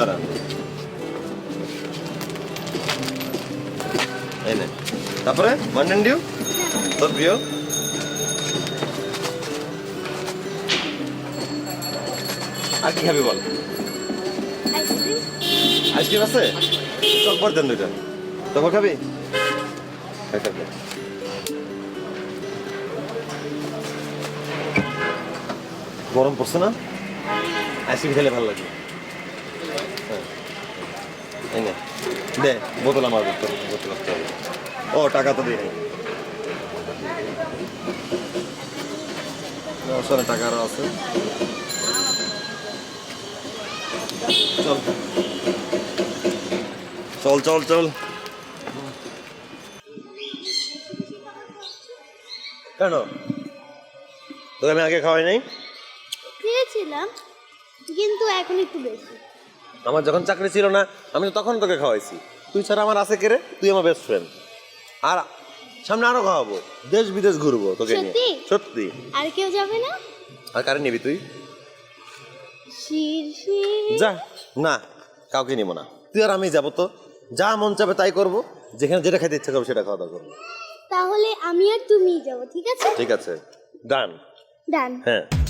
দাঁড়া এই নে তারপরে মান্ডেন ডিউ তোর প্রিয় আর কি খাবি বল? আইসক্রিম আছে? চকবার দেন দুইটা। চকবার খাবি? গরম পড়ছে না? আইসক্রিম খেলে ভালো লাগে। দে, বোতল আমার বোতল ও, টাকা তো দিই আসলে টাকা আরও আছে। চল। চল চল চল। কেন? তোকে আমি আগে খাওয়াই নাই? খেয়েছিলাম, কিন্তু এখন একটু বেশি। আমার যখন চাকরি ছিল না আমি তো তখন তোকে খাওয়াইছি। তুই ছাড়া আমার আছে কে রে? তুই আমার বেস্ট ফ্রেন্ড আর সামনে আরও খাওয়াবো। দেশ বিদেশ ঘুরবো তোকে নিয়ে। সত্যি? সত্যি। আর কেউ যাবে না? আর কারে নিবি তুই? শির শির। যা। না কাউকে নিব না। তুই আর আমি যাব তো। যা মন চাবে তাই করব। যেখানে যেটা খেতে ইচ্ছা করব সেটা খাওয়া দাওয়া করব। তাহলে আমি আর তুমি যাব ঠিক আছে? ঠিক আছে। ডান। ডান। হ্যাঁ।